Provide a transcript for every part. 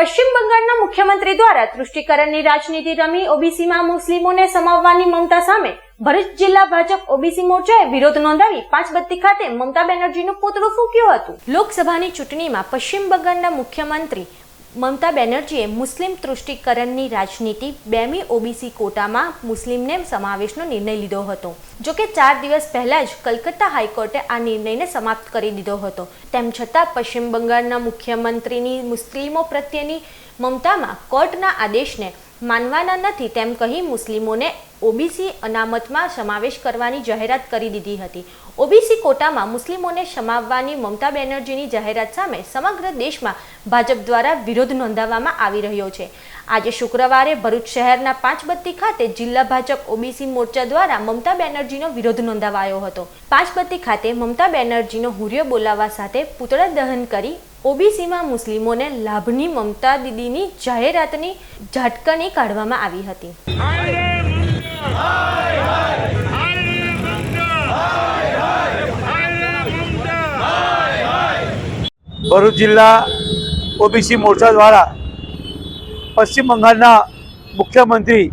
પશ્ચિમ બંગાળના મુખ્યમંત્રી દ્વારા તૃષ્ટિકરણની રાજનીતિ રમી ઓબીસીમાં મુસ્લિમોને સમાવવાની મમતા સામે ભરૂચ જિલ્લા ભાજપ ઓબીસી મોરચાએ વિરોધ નોંધાવી પાંચ બત્તી ખાતે મમતા બેનર્જીનું પૂતળું ફૂંક્યું હતું. લોકસભાની ચૂંટણીમાં પશ્ચિમ બંગાળના મુખ્યમંત્રી મમતા બેનર્જીએ મુસ્લિમ તૃષ્ટિકરણની રાજનીતિ બેમી ઓબીસી કોટામાં મુસ્લિમને સમાવેશનો નિર્ણય લીધો હતો. જો કે ચાર દિવસ પહેલા જ કલકત્તા હાઈકોર્ટે આ નિર્ણયને સમાપ્ત કરી દીધો હતો. તેમ છતાં પશ્ચિમ બંગાળના મુખ્યમંત્રીની મુસ્લિમો પ્રત્યેની મમતામાં કોર્ટના આદેશને માનવાના નથી તેમ કહી મુસ્લિમોને ઓબીસી અનામતમાં સમાવેશ કરવાની જાહેરાત કરી દીધી હતી. ઓબીસી કોટામાં મુસ્લિમોને સમાવવાની મમતા બેનર્જીની જાહેરાત સામે સમગ્ર દેશમાં ભાજપ દ્વારા વિરોધ નોંધાવવામાં આવી રહ્યો છે. આજે શુક્રવારે ભરૂચ શહેરના પાંચબત્તી ખાતે જિલ્લા ભાજપ ઓબીસી મોરચા દ્વારા મમતા બેનર્જીનો વિરોધ નોંધાવાયો હતો. પાંચબત્તી ખાતે મમતા બેનર્જીનો હુર્યો બોલાવવા સાથે પૂતળા દહન કરી ઓબીસીમાં મુસ્લિમોને લાભની મમતા દીદીની જાહેરાતની ઝાટકણી કાઢવામાં આવી હતી. ભરૂચ જિલ્લા ઓબીસી મોરચા દ્વારા પશ્ચિમ બંગાળના મુખ્યમંત્રી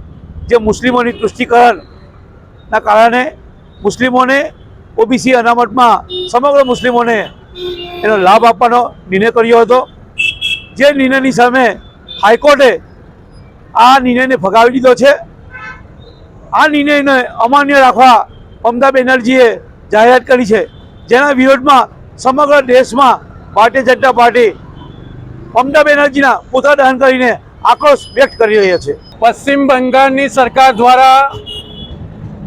જે મુસ્લિમોની તુષ્ટિકરણના કારણે મુસ્લિમોને ઓબીસી અનામતમાં સમગ્ર મુસ્લિમોને એનો લાભ આપવાનો નિર્ણય કર્યો હતો. જે નિર્ણયની સામે હાઈકોર્ટે આ નિર્ણયને ફગાવી દીધો છે. આ નિર્ણયને અમાન્ય રાખવા મમતા બેનર્જીએ જાહેરાત કરી છે. જેના વિરોધમાં સમગ્ર દેશમાં ભારતીય જનતા પાર્ટી મમતા બેનર્જીના પુતળા દહન કરીને આક્રોશ વ્યક્ત કરી રહ્યા છે. પશ્ચિમ બંગાળની સરકાર દ્વારા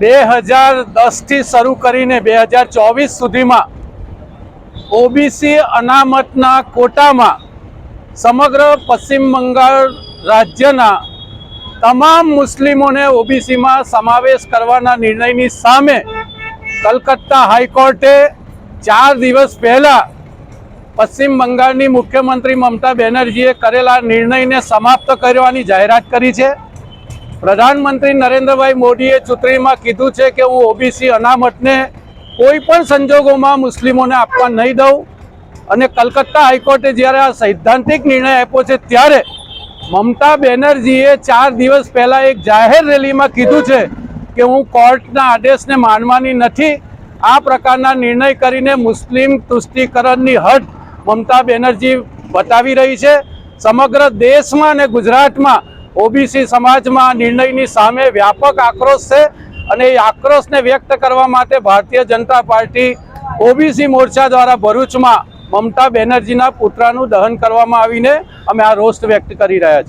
બે હજાર દસથી શરૂ કરીને બે હજાર ચોવીસ સુધીમાં ઓબીસી અનામતના કોટામાં સમગ્ર પશ્ચિમ બંગાળ રાજ્યના તમામ મુસ્લિમોને ઓબીસીમાં સમાવેશ કરવાના નિર્ણયની સામે કલકત્તા હાઈકોર્ટે ચાર દિવસ પહેલાં પશ્ચિમ બંગાળની મુખ્યમંત્રી મમતા બેનર્જીએ કરેલા નિર્ણયને સમાપ્ત કરવાની જાહેરાત કરી છે. પ્રધાનમંત્રી નરેન્દ્રભાઈ મોદીએ ચૂંટણીમાં કીધું છે કે હું ઓબીસી અનામતને કોઈ પણ સંજોગોમાં મુસ્લિમોને આપવા નહીં દઉં. અને કલકત્તા હાઈકોર્ટે જ્યારે આ સૈદ્ધાંતિક નિર્ણય આપ્યો છે ત્યારે મમતા બેનર્જીએ ચાર દિવસ પહેલાં એક જાહેર રેલીમાં કીધું છે કે હું કોર્ટના આદેશને માનવાની નથી. આ પ્રકારના નિર્ણય કરીને મુસ્લિમ તુષ્ટિકરણની હટ મમતા બેનર્જી બતાવી રહી છે. સમગ્ર દેશમાં અને ગુજરાતમાં ઓબીસી સમાજમાં નિર્ણયની સામે વ્યાપક આક્રોશ છે. અને એ આક્રોશને વ્યક્ત કરવા માટે ભારતીય જનતા પાર્ટી ઓબીસી મોરચા દ્વારા ભરૂચમાં મમતા બેનર્જીના પુતળાનું દહન કરવામાં આવીને અમે આ રોષ વ્યક્ત કરી રહ્યા છીએ.